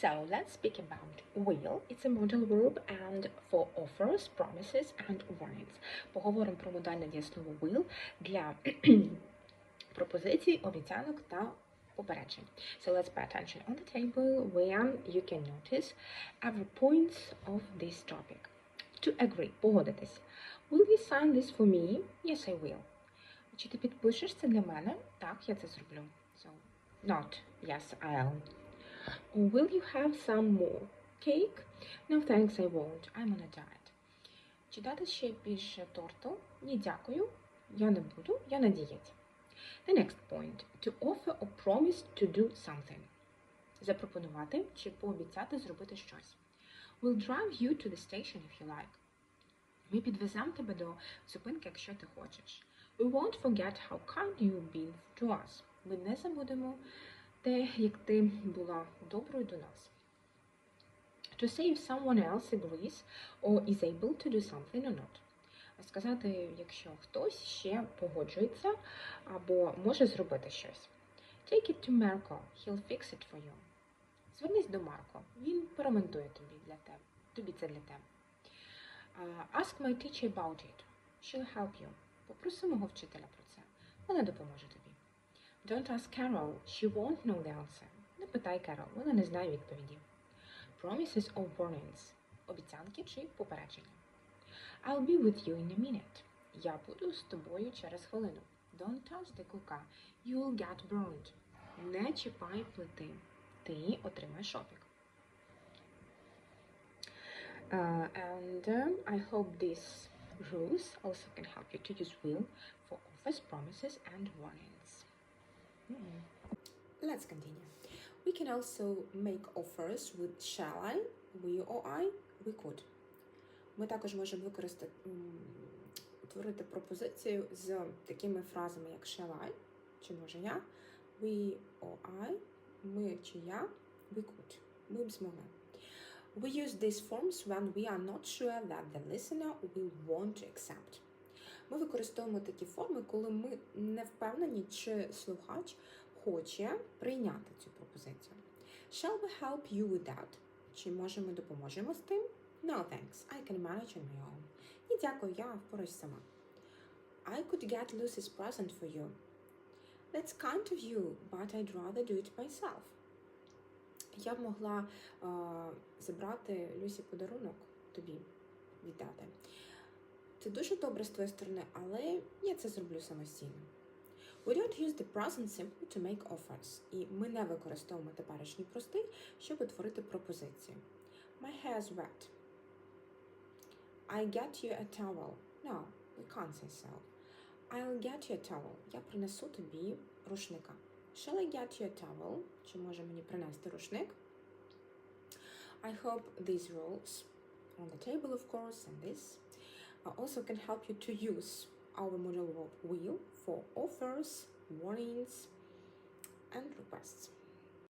So let's speak about will. It's a modal verb and for offers, promises and warnings. Поговоримо про модальне дієслово will для пропозицій, обіцянок та попереджень. So let's pay attention on the table where you can notice every points of this topic. To agree, погодитись. Will you sign this for me? Yes, I will. Чи ти підпишеш це для мене? Так, я це зроблю. So, not yes, I'll. Will you have some more cake? No, thanks, I won't. I'm on a diet. Чи дати ще більше торту? Ні, дякую. Я не буду, я на дієті. The next point. To offer or promise to do something. Запропонувати чи пообіцяти зробити щось. We'll drive you to the station if you like. Ми підвеземо тебе до зупинки, якщо ти хочеш. We won't forget how kind you've been to us. Ми не забудемо те, як ти була доброю до нас. To say if someone else agrees or is able to do something or not. Сказати, якщо хтось ще погоджується або може зробити щось. Take it to Marco, he'll fix it for you. Звернись до Марко, він поремонтує тобі для тебе. Тобі це для тебе. Uh, ask my teacher about it. She'll help you. Попроси мого вчителя про це. Вона допоможе тобі. Don't ask Carol, she won't know the answer. Не питай Керол, вона не знає відповіді. Promises or warnings. Обіцянки чи попередження. I'll be with you in a minute. Я буду з тобою через хвилину. Don't touch the cooker. You'll get burned. Не чіпай плити. Ти отримаєш опік. Uh, and um, I hope these rules also can help you to use will for offers, promises, and warnings. Mm. Let's continue. We can also make offers with shall I, we or I, we could. Ми також можемо використати м, утворити пропозицію з такими фразами, як shall I, чи може я, we or I, ми чи я, we could. Ми б змогли. We use these forms when we are not sure that the listener will want to accept. Ми використовуємо такі форми, коли ми не впевнені, чи слухач хоче прийняти цю пропозицію. Shall we help you with that? Чи може ми допоможемо з тим? No, thanks. I can manage on my own. Ні, дякую, я впораюсь сама. I could get Lucy's present for you. That's kind of you, but I'd rather do it myself. Я б могла е, забрати Люсі подарунок тобі віддати. Це дуже добре з твоєї сторони, але я це зроблю самостійно. We don't use the present simple to make offers. І ми не використовуємо теперішній простий, щоб утворити пропозицію. My hair's wet. I get you a towel. No, we can't say so. I'll get you a towel. Я принесу тобі рушника. Shall I get you a towel? Чи може мені принести рушник? I hope these rules on the table, of course, and this uh, also can help you to use our modal will for offers, warnings, and requests.